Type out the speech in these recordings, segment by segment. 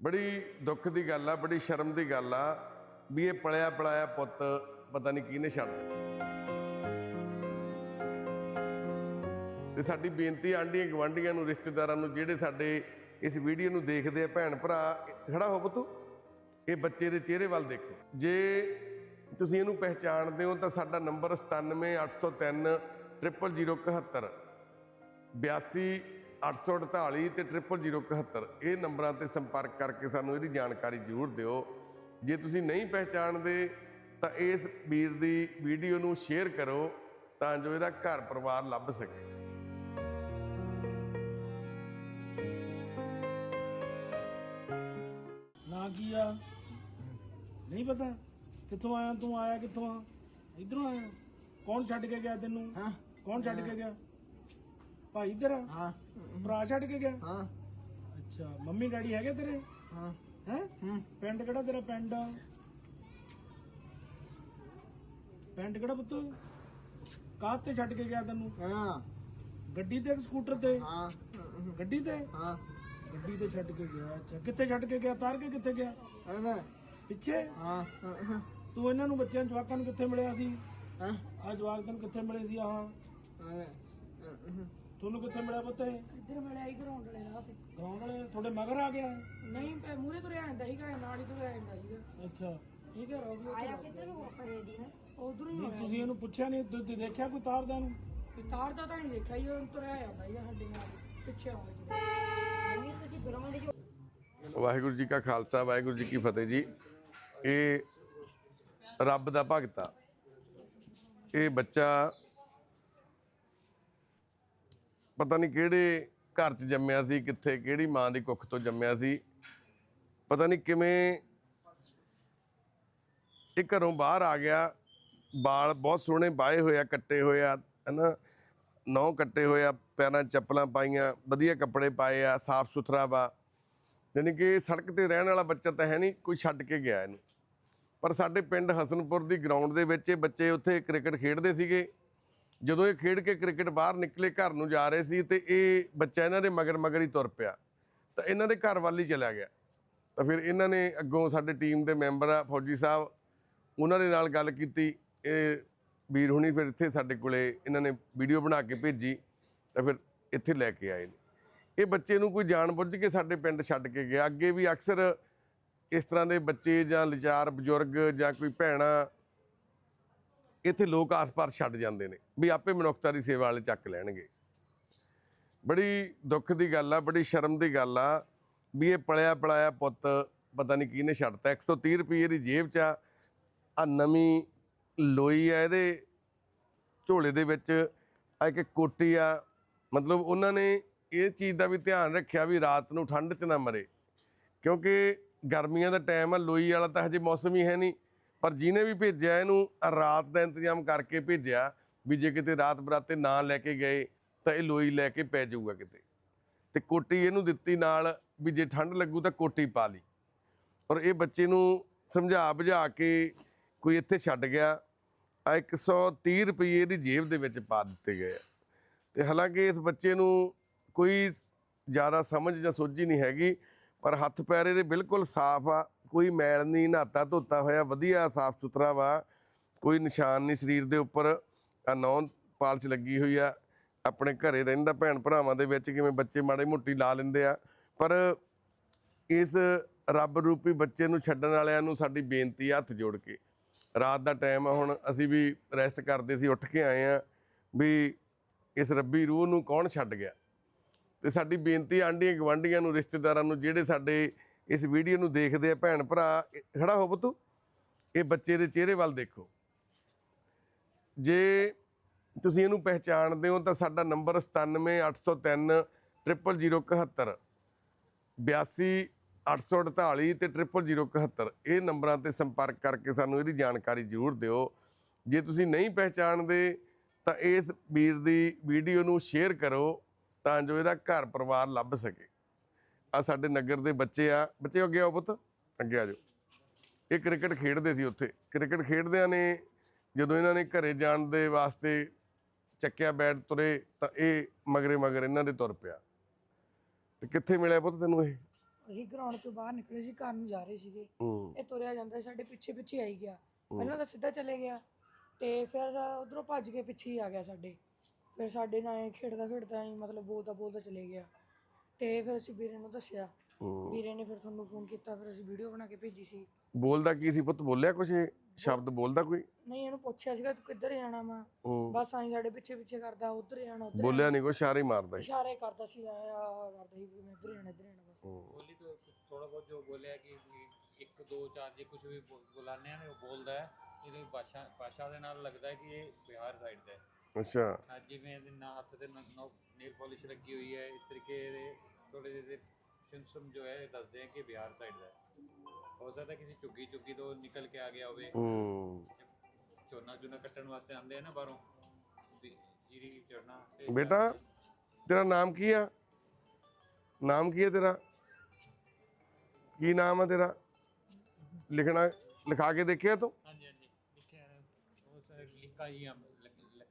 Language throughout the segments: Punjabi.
ਬੜੀ ਦੁੱਖ ਦੀ ਗੱਲ ਆ, ਬੜੀ ਸ਼ਰਮ ਦੀ ਗੱਲ ਆ ਵੀ ਇਹ ਪਲਿਆ ਪਲਾਇਆ ਪੁੱਤ ਪਤਾ ਨਹੀਂ ਕਿਹਨੇ ਛੱਡ ਤੇ ਸਾਡੀ ਬੇਨਤੀ ਆਂਢੀਆਂ ਗਵਾਂਢੀਆਂ ਨੂੰ, ਰਿਸ਼ਤੇਦਾਰਾਂ ਨੂੰ, ਜਿਹੜੇ ਸਾਡੇ ਇਸ ਵੀਡੀਓ ਨੂੰ ਦੇਖਦੇ ਆ, ਭੈਣ ਭਰਾ, ਖੜਾ ਹੋ ਪੁੱਤੂ ਇਹ ਬੱਚੇ ਦੇ ਚਿਹਰੇ ਵੱਲ ਦੇਖੋ। ਜੇ ਤੁਸੀਂ ਇਹਨੂੰ ਪਹਿਚਾਣਦੇ ਹੋ ਤਾਂ ਸਾਡਾ ਨੰਬਰ 97803 00071 82 848 ਤੇ 00071 ਇਹ ਨੰਬਰਾਂ ਤੇ ਸੰਪਰਕ ਕਰਕੇ ਸਾਨੂੰ ਇਹਦੀ ਜਾਣਕਾਰੀ ਜ਼ਰੂਰ ਦਿਓ। ਜੇ ਤੁਸੀਂ ਨਹੀਂ ਪਹਿਚਾਣਦੇ ਤਾਂ ਇਸ ਵੀਰ ਦੀ ਵੀਡੀਓ ਨੂੰ ਸ਼ੇਅਰ ਕਰੋ ਤਾਂ ਜੋ ਇਹਦਾ ਘਰ ਪਰਿਵਾਰ ਲੱਭ ਸਕੇ। ਨਾ ਕੀ ਆ? ਨਹੀਂ ਪਤਾ। ਕਿੱਥੋਂ ਆਇਆ ਤੂੰ ਆਇਆ ਕਿੱਥੋਂ ਆ? ਇਧਰੋਂ ਆਇਆ। ਕੌਣ ਛੱਡ ਕੇ ਗਿਆ ਤੈਨੂੰ? ਹਾਂ। ਕੌਣ ਛੱਡ ਕੇ ਗਿਆ? ਭਾਈ ਤੇਰਾ ਹਾਂ। ਭਰਾ ਛੱਡ ਕੇ ਗਿਆ। ਹਾਂ। ਅੱਛਾ ਮੰਮੀ ਡੈਡੀ ਹੈਗੇ ਤੇਰੇ? ਹਾਂ। ਹੈ? ਹੂੰ। ਪਿੰਡ ਕਿਹੜਾ ਤੇਰਾ ਪਿੰਡ? ਪਿੰਡ ਕਿਹੜਾ ਪੁੱਤ? ਕਾਹ ਤੇ ਛੱਡ ਕੇ ਗਿਆ ਤੈਨੂੰ? ਹਾਂ। ਗੱਡੀ ਤੇ ਸਕੂਟਰ ਤੇ? ਹਾਂ। ਗੱਡੀ ਤੇ? ਹਾਂ। ਗੱਡੀ ਤੇ ਛੱਡ ਕੇ ਗਿਆ। ਅੱਛਾ ਕਿੱਥੇ ਛੱਡ ਕੇ ਗਿਆ? ਤਾਰ ਕੇ ਕਿੱਥੇ ਗਿਆ? ਹਾਂ ਪਿੱਛੇ? ਹਾਂ ਤੂੰ ਇਹਨਾਂ ਨੂੰ ਬੱਚਿਆਂ ਜਵਾਕਾਂ ਨੂੰ ਕਿੱਥੇ ਮਿਲਿਆ ਸੀ? ਹਾਂ। ਆ ਜਵਾਕ ਤੈਨੂੰ ਕਿੱਥੇ ਮਿਲੇ ਸੀ ਆਹ? ਤੁਹਾਨੂੰ ਕਿੱਥੇ ਮਿਲਿਆ ਪੁੱਤੇ ਇੱਧਰ ਮਿਲਿਆ ਹੀ ਗਰਾਊਂਡ ਵਾਲੇ ਰਾਹ ਤੇ। ਗਰਾਊਂਡ ਵਾਲੇ ਤੁਹਾਡੇ ਮਗਰ ਆ ਗਿਆ? ਨਹੀਂ ਮੂਰੇ ਤੁਰਿਆ ਜਾਂਦਾ ਸੀਗਾ ਨਾਲ ਹੀ ਤੁਰਿਆ ਜਾਂਦਾ ਸੀਗਾ। ਅੱਛਾ। ਠੀਕ ਹੈ ਰੋਗੀ ਆਇਆ ਕਿੱਧਰ ਨੂੰ ਆਪਣੇ ਦੀ ਹੈ ਉਧਰ ਹੀ ਨਹੀਂ ਹੋਇਆ ਤੁਸੀਂ ਇਹਨੂੰ ਪੁੱਛਿਆ ਨਹੀਂ ਤੁਸੀਂ ਦੇਖਿਆ ਕੋਈ ਤਾਰਦਾ ਨੂੰ। ਤਾਰ ਦਾ ਤਾਂ ਨਹੀਂ ਦੇਖਿਆ ਜੀ ਉਹ ਤੁਰਿਆ ਜਾਂਦਾ ਸੀਗਾ ਸਾਡੇ ਨਾਲ ਪਿੱਛੇ ਆਉਂਦਾ ਜੀ ਨਹੀਂ ਤੁਸੀਂ ਗਰਾਊਂਡ ਦੇ ਵਾਹਿਗੁਰੂ ਜੀ ਕਾ ਖਾਲਸਾ ਵਾਹਿਗੁਰੂ ਜੀ ਕੀ ਫਤਿਹ ਜੀ। ਇਹ ਰੱਬ ਦਾ ਭਗਤ ਆ। ਇਹ ਬੱਚਾ ਪਤਾ ਨਹੀਂ ਕਿਹੜੇ ਘਰ 'ਚ ਜੰਮਿਆ ਸੀ, ਕਿੱਥੇ, ਕਿਹੜੀ ਮਾਂ ਦੀ ਕੁੱਖ ਤੋਂ ਜੰਮਿਆ ਸੀ। ਪਤਾ ਨਹੀਂ ਕਿਵੇਂ ਇਹ ਘਰੋਂ ਬਾਹਰ ਆ ਗਿਆ। ਬਾਲ ਬਹੁਤ ਸੋਹਣੇ ਬਾਏ ਹੋਏ ਆ, ਕੱਟੇ ਹੋਏ ਆ, ਹਨਾ? ਨੌ ਕੱਟੇ ਹੋਏ ਆ, ਪੈਰਾਂ ਚੱਪਲਾਂ ਪਾਈਆਂ, ਵਧੀਆ ਕੱਪੜੇ ਪਾਏ ਆ, ਸਾਫ਼ ਸੁਥਰਾ ਵਾ। ਯਾਨੀ ਕਿ ਸੜਕ ਤੇ ਰਹਿਣ ਵਾਲਾ ਬੱਚਾ ਤਾਂ ਹੈ ਨਹੀਂ, ਕੋਈ ਛੱਡ ਕੇ ਗਿਆ ਇਹਨੂੰ। ਪਰ ਸਾਡੇ ਪਿੰਡ ਹਸਨਪੁਰ ਦੀ ਗਰਾਊਂਡ ਦੇ ਵਿੱਚ ਇਹ ਬੱਚੇ ਉੱਥੇ ਕ੍ਰਿਕਟ ਖੇਡਦੇ ਸੀਗੇ। ਜਦੋਂ ਇਹ ਖੇਡ ਕੇ ਕ੍ਰਿਕਟ ਬਾਹਰ ਨਿਕਲੇ, ਘਰ ਨੂੰ ਜਾ ਰਹੇ ਸੀ ਤੇ ਇਹ ਬੱਚਾ ਇਹਨਾਂ ਦੇ ਮਗਰ ਮਗਰ ਹੀ ਤੁਰ ਪਿਆ, ਤਾਂ ਇਹਨਾਂ ਦੇ ਘਰ ਵੱਲ ਹੀ ਚਲਾ ਗਿਆ। ਤਾਂ ਫਿਰ ਇਹਨਾਂ ਨੇ ਅੱਗੋਂ ਸਾਡੇ ਟੀਮ ਦੇ ਮੈਂਬਰ ਆ, ਫੌਜੀ ਸਾਹਿਬ, ਉਹਨਾਂ ਦੇ ਨਾਲ ਗੱਲ ਕੀਤੀ। ਇਹ ਵੀਰ ਹੁਣੀ ਫਿਰ ਇੱਥੇ ਸਾਡੇ ਕੋਲੇ ਇਹਨਾਂ ਨੇ ਵੀਡੀਓ ਬਣਾ ਕੇ ਭੇਜੀ, ਤਾਂ ਫਿਰ ਇੱਥੇ ਲੈ ਕੇ ਆਏ ਨੇ। ਇਹ ਬੱਚੇ ਨੂੰ ਕੋਈ ਜਾਣ ਬੁੱਝ ਕੇ ਸਾਡੇ ਪਿੰਡ ਛੱਡ ਕੇ ਗਿਆ। ਅੱਗੇ ਵੀ ਅਕਸਰ ਇਸ ਤਰ੍ਹਾਂ ਦੇ ਬੱਚੇ ਜਾਂ ਲਿਚਾਰ ਬਜ਼ੁਰਗ ਜਾਂ ਕੋਈ ਭੈਣਾ ਇੱਥੇ ਲੋਕ ਆਸ-ਪਾਸ ਛੱਡ ਜਾਂਦੇ ਨੇ ਵੀ ਆਪੇ ਮਨੁੱਖਤਾ ਦੀ ਸੇਵਾ ਵਾਲੇ ਚੱਕ ਲੈਣਗੇ। ਬੜੀ ਦੁੱਖ ਦੀ ਗੱਲ ਆ, ਬੜੀ ਸ਼ਰਮ ਦੀ ਗੱਲ ਆ ਵੀ ਇਹ ਪਲਿਆ ਪਲਾਇਆ ਪੁੱਤ ਪਤਾ ਨਹੀਂ ਕਿਹਨੇ ਛੱਡਤਾ। 130 ਰੁਪਏ ਦੀ ਜੇਬ 'ਚ ਆ, ਆਹ ਨਵੀਂ ਲੋਈ ਆ ਇਹਦੇ ਝੋਲੇ ਦੇ ਵਿੱਚ ਆ ਇੱਕ ਕੋਟੀ ਆ। ਮਤਲਬ ਉਹਨਾਂ ਨੇ ਇਹ ਚੀਜ਼ ਦਾ ਵੀ ਧਿਆਨ ਰੱਖਿਆ ਵੀ ਰਾਤ ਨੂੰ ਠੰਡ 'ਚ ਨਾ ਮਰੇ। ਕਿਉਂਕਿ ਗਰਮੀਆਂ ਦਾ ਟਾਈਮ ਆ, ਲੋਈ ਵਾਲਾ ਤਾਂ ਹਜੇ ਮੌਸਮ ਹੀ ਹੈ ਨਹੀਂ ਪਰ ਜਿਹਨੇ ਵੀ ਭੇਜਿਆ, ਇਹਨੂੰ ਰਾਤ ਦਾ ਇੰਤਜ਼ਾਮ ਕਰਕੇ ਭੇਜਿਆ ਵੀ ਜੇ ਕਿਤੇ ਰਾਤ ਬਰਾਤੇ ਨਾ ਲੈ ਕੇ ਗਏ, ਤਾਂ ਇਹ ਲੋਈ ਲੈ ਕੇ ਪੈ ਜਾਊਗਾ ਕਿਤੇ। ਤੇ ਕੋਟੀ ਇਹਨੂੰ ਦਿੱਤੀ ਨਾਲ ਵੀ ਜੇ ਠੰਡ ਲੱਗੂ ਤਾਂ ਕੋਟੀ ਪਾ ਲਈ। ਔਰ ਇਹ ਬੱਚੇ ਨੂੰ ਸਮਝਾ ਬੁਝਾ ਕੇ ਕੋਈ ਇੱਥੇ ਛੱਡ ਗਿਆ, ਆ 130 ਰੁਪਏ ਦੀ ਜੇਬ ਦੇ ਵਿੱਚ ਪਾ ਦਿੱਤੇ ਗਏ ਆ। ਤੇ ਹਾਲਾਂਕਿ ਇਸ ਬੱਚੇ ਨੂੰ ਕੋਈ ਜ਼ਿਆਦਾ ਸਮਝ ਜਾਂ ਸੋਝੀ ਨਹੀਂ ਹੈਗੀ, ਪਰ ਹੱਥ ਪੈਰ ਇਹਦੇ ਬਿਲਕੁਲ ਸਾਫ਼ ਆ ਕੋਈ ਮੈਲ ਨਹੀਂ, ਨਹਾਤਾ ਧੋਤਾ ਹੋਇਆ, ਵਧੀਆ ਸਾਫ਼ ਸੁਥਰਾ ਵਾ, ਕੋਈ ਨਿਸ਼ਾਨ ਨਹੀਂ ਸਰੀਰ ਦੇ ਉੱਪਰ ਆ ਨੌਂ ਪਾਲਚ ਲੱਗੀ ਹੋਈ ਆ, ਆਪਣੇ ਘਰੇ ਰਹਿੰਦਾ ਭੈਣ ਭਰਾਵਾਂ ਦੇ ਵਿੱਚ, ਕਿਵੇਂ ਬੱਚੇ ਮਾੜੇ ਮੋਟੀ ਲਾ ਲੈਂਦੇ ਆ, ਪਰ ਇਸ ਰੱਬ ਰੂਪੀ ਬੱਚੇ ਨੂੰ ਛੱਡਣ ਵਾਲਿਆਂ ਨੂੰ ਸਾਡੀ ਬੇਨਤੀ ਆ ਹੱਥ ਜੋੜ ਕੇ। ਰਾਤ ਦਾ ਟਾਈਮ ਆ, ਹੁਣ ਅਸੀਂ ਵੀ ਰੈਸਟ ਕਰਦੇ ਸੀ ਉੱਠ ਕੇ ਆਏ ਆ ਵੀ ਇਸ ਰੱਬੀ ਰੂਹ ਨੂੰ ਕੌਣ ਛੱਡ ਗਿਆ? ਤੇ ਸਾਡੀ ਬੇਨਤੀ ਆਂਢੀਆਂ ਗਵਾਂਢੀਆਂ ਨੂੰ, ਰਿਸ਼ਤੇਦਾਰਾਂ ਨੂੰ, ਜਿਹੜੇ ਸਾਡੇ ਇਸ ਵੀਡੀਓ ਨੂੰ ਦੇਖਦੇ ਆ ਭੈਣ ਭਰਾ ਖੜਾ ਹੋ ਪੁੱਤੂ ਇਹ ਬੱਚੇ ਦੇ ਚਿਹਰੇ ਵੱਲ ਦੇਖੋ। ਜੇ ਤੁਸੀਂ ਇਹਨੂੰ ਪਹਿਚਾਣਦੇ ਹੋ ਤਾਂ ਸਾਡਾ ਨੰਬਰ 97803 00071 82 848 ਤੇ 00071 ਇਹ ਨੰਬਰਾਂ ਤੇ ਸੰਪਰਕ ਕਰਕੇ ਸਾਨੂੰ ਇਹਦੀ ਜਾਣਕਾਰੀ ਜ਼ਰੂਰ ਦਿਓ। ਜੇ ਤੁਸੀਂ ਨਹੀਂ ਪਹਿਚਾਣਦੇ ਤਾਂ ਇਸ ਵੀਰ ਦੀ ਵੀਡੀਓ ਨੂੰ ਸ਼ੇਅਰ ਕਰੋ ਤਾਂ ਜੋ ਇਹਦਾ ਘਰ ਪਰਿਵਾਰ ਲੱਭ ਸਕੇ। ਆ ਸਾਡੇ ਨਗਰ ਦੇ ਬੱਚੇ ਆ। ਬੱਚੇ ਅੱਗੇ ਆਓ ਪੁੱਤ ਅੱਗੇ ਆ ਜਾਓ। ਇਹ ਕ੍ਰਿਕਟ ਖੇਡਦੇ ਸੀ ਉੱਥੇ। ਕ੍ਰਿਕਟ ਖੇਡਦਿਆਂ ਨੇ ਜਦੋਂ ਇਹਨਾਂ ਨੇ ਘਰੇ ਜਾਣ ਦੇ ਵਾਸਤੇ ਚੱਕਿਆ ਬੈਟ ਤੁਰੇ ਤਾਂ ਇਹ ਮਗਰੇ ਮਗਰ ਇਹਨਾਂ ਦੇ ਤੁਰ ਪਿਆ। ਤੇ ਕਿੱਥੇ ਮਿਲਿਆ ਪੁੱਤ ਤੈਨੂੰ ਇਹ? ਅਸੀਂ ਗਰਾਊਂਡ ਤੋਂ ਬਾਹਰ ਨਿਕਲੇ ਸੀ ਘਰ ਨੂੰ ਜਾ ਰਹੇ ਸੀਗੇ। ਹੂੰ। ਇਹ ਤੁਰਿਆ ਜਾਂਦਾ ਸਾਡੇ ਪਿੱਛੇ ਪਿੱਛੇ ਆਈ ਗਿਆ। ਪਹਿਲਾਂ ਤਾਂ ਸਿੱਧਾ ਚਲੇ ਗਿਆ। ਤੇ ਫਿਰ ਉਧਰੋਂ ਭੱਜ ਕੇ ਪਿੱਛੇ ਹੀ ਆ ਗਿਆ ਸਾਡੇ। ਫਿਰ ਸਾਡੇ ਨਾਲ ਐਂ ਖੇਡਦਾ ਖੇਡਦਾ ਹੀ ਮਤਲਬ ਬੋਲਦਾ ਬੋਲਦਾ ਚਲੇ ਗਿਆ। ਤੇ ਫਿਰ ਅਸੀਂ ਵੀਰੇ ਨੂੰ ਦੱਸਿਆ। ਹੂੰ। ਵੀਰੇ ਨੇ ਫਿਰ ਤੁਹਾਨੂੰ ਫੋਨ ਕੀਤਾ ਫਿਰ ਅਸੀਂ ਵੀਡੀਓ ਬਣਾ ਕੇ ਭੇਜੀ ਸੀ। ਬੋਲਦਾ ਕੀ ਸੀ ਪੁੱਤ? ਬੋਲਿਆ ਕੁਛ ਇਹ? ਸ਼ਬਦ ਬੋਲਦਾ ਕੋਈ? ਨਹੀਂ ਇਹਨੂੰ ਪੁੱਛਿਆ ਸੀਗਾ ਤੂੰ ਕਿੱਧਰ ਜਾਣਾ ਵਾ? ਹੂੰ। ਬਸ ਆਈ ਸਾਡੇ ਪਿੱਛੇ ਪਿੱਛੇ ਕਰਦਾ ਉਧਰ ਜਾਣਾ ਉਧਰ ਬੋਲਿਆ ਨਹੀਂ ਕੁਛ ਇਸ਼ਾਰੇ ਹੀ ਮਾਰਦਾ ਸੀ। ਇਸ਼ਾਰੇ ਕਰਦਾ ਸੀ ਆਇਆ ਕਰਦਾ ਸੀ ਵੀ ਮੈਂ ਇੱਧਰ ਜਾਣਾ ਇੱਧਰ ਜਾਣਾ ਬਸ। ਹੂੰ। ਬੋਲੀ ਤੋਂ ਥੋੜਾ ਬਹੁਤ ਜੋ ਬੋਲਿਆ ਕਿ ਵੀ ਇੱਕ ਦੋ ਚਾਰ ਜੇ ਕੁਝ ਵੀ ਬੋ- ਬੁਲਾਉਂਦੇ ਆ ਨੇ ਉਹ ਬੋਲਦਾ ਹੈ। ਇਹਦੀ ਭਾਸ਼ਾ ਭਾਸ਼ਾ ਦੇ ਨਾਲ ਲੱਗਦਾ ਹੈ ਕਿ ਇਹ ਬਿਹਾਰ ਸਾਈਡ ਦਾ ਹੈ। ਅੱਛਾ। ਅੱਜ ਜਿਵੇਂ ਇਹਦੇ ਨਾ ਹੱਥ ਤੇ ਨੇਲ ਪਾਲਿਸ਼ ਲੱਗੀ ਹੋਈ ਹੈ ਇਸ ਤਰੀਕੇ ਦੇ ਥੋੜੇ ਜਿਹੇ ਸਿੰਪਟਮ ਜੋ ਹੈ ਇਹ ਦੱਸਦੇ ਆ ਕਿ ਬਿਹਾਰ ਸਾਈਡ ਦਾ ਹੈ। ਹੋ ਸਕਦਾ ਕਿਸੇ ਝੁੱਗੀ ਝੁੱਗੀ ਤੋਂ ਨਿਕਲ ਕੇ ਆ ਗਿਆ ਹੋਵੇ। ਹੂੰ। ਝੋਨਾ ਝੋਨਾ ਕੱਟਣ ਵਾਸਤੇ ਆਉਂਦੇ ਆ ਨਾ ਬਾਹਰੋਂ ਜੀਰੀ ਚੜਨਾ ਤੇ ਬੇਟਾ ਤੇਰਾ ਨਾਮ ਕੀ ਆ? ਨਾਮ ਕੀ ਹੈ ਤੇਰਾ? ਕੀ ਨਾਮ ਹੈ ਤੇਰਾ? ਲਿਖਣਾ ਲਿਖਾ ਕੇ ਦੇਖਿਆ ਤੂੰ? ਹਾਂਜੀ ਹਾਂਜੀ। ਲਿਖਿਆ ਹੈ। ਉਹ ਸਰ ਲਿਖਾ ਹੀ ਆ।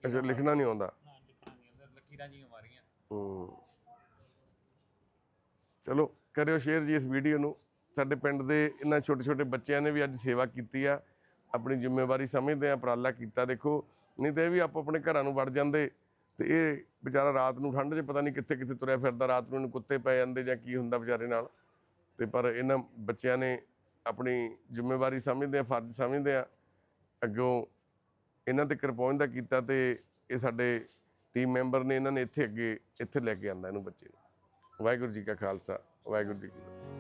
ਅੱਛਾ ਲਿਖਣਾ ਨਹੀਂ ਆਉਂਦਾ? ਨਾ ਲਿਖਣਾ ਨਹੀਂ ਹੁੰਦਾ ਲਕੀਰਾਂ ਜੀ ਮਾਰੀਆਂ। ਹੂੰ। ਚਲੋ ਕਰਿਓ ਸ਼ੇਅਰ ਜੀ ਇਸ ਵੀਡੀਓ ਨੂੰ। ਸਾਡੇ ਪਿੰਡ ਦੇ ਇਹਨਾਂ ਛੋਟੇ ਛੋਟੇ ਬੱਚਿਆਂ ਨੇ ਵੀ ਅੱਜ ਸੇਵਾ ਕੀਤੀ ਆ। ਆਪਣੀ ਜ਼ਿੰਮੇਵਾਰੀ ਸਮਝਦੇ ਆ ਉਪਰਾਲਾ ਕੀਤਾ ਦੇਖੋ। ਨਹੀਂ ਤੇ ਇਹ ਵੀ ਆਪੋ ਆਪਣੇ ਘਰਾਂ ਨੂੰ ਵੜ ਜਾਂਦੇ। ਤੇ ਇਹ ਵਿਚਾਰਾ ਰਾਤ ਨੂੰ ਠੰਡ 'ਚ ਪਤਾ ਨਹੀਂ ਕਿੱਥੇ ਕਿੱਥੇ ਤੁਰਿਆ ਫਿਰਦਾ ਰਾਤ ਨੂੰ ਇਹਨੂੰ ਕੁੱਤੇ ਪੈ ਜਾਂਦੇ ਜਾਂ ਕੀ ਹੁੰਦਾ ਵਿਚਾਰੇ ਨਾਲ। ਤੇ ਪਰ ਇਹਨਾਂ ਬੱਚਿਆਂ ਨੇ ਆਪਣੀ ਜ਼ਿੰਮੇਵਾਰੀ ਸਮਝਦੇ ਆ ਫਰਜ਼ ਸਮਝਦੇ ਆ। ਅੱਗੋਂ ਇਹਨਾਂ ਤੇ ਪਹੁੰਚਦਾ ਕੀਤਾ ਤੇ ਇਹ ਸਾਡੇ ਟੀਮ ਮੈਂਬਰ ਨੇ ਇਹਨਾਂ ਨੇ ਇੱਥੇ ਅੱਗੇ, ਇੱਥੇ ਲੈ ਕੇ ਆਂਦਾ ਇਹਨੂੰ ਬੱਚੇ ਨੂੰ। ਵਾਹਿਗੁਰੂ ਜੀ ਕਾ ਖਾਲਸਾ, ਵਾਹਿਗੁਰੂ ਜੀ ਕੀ ਫਤਿਹ।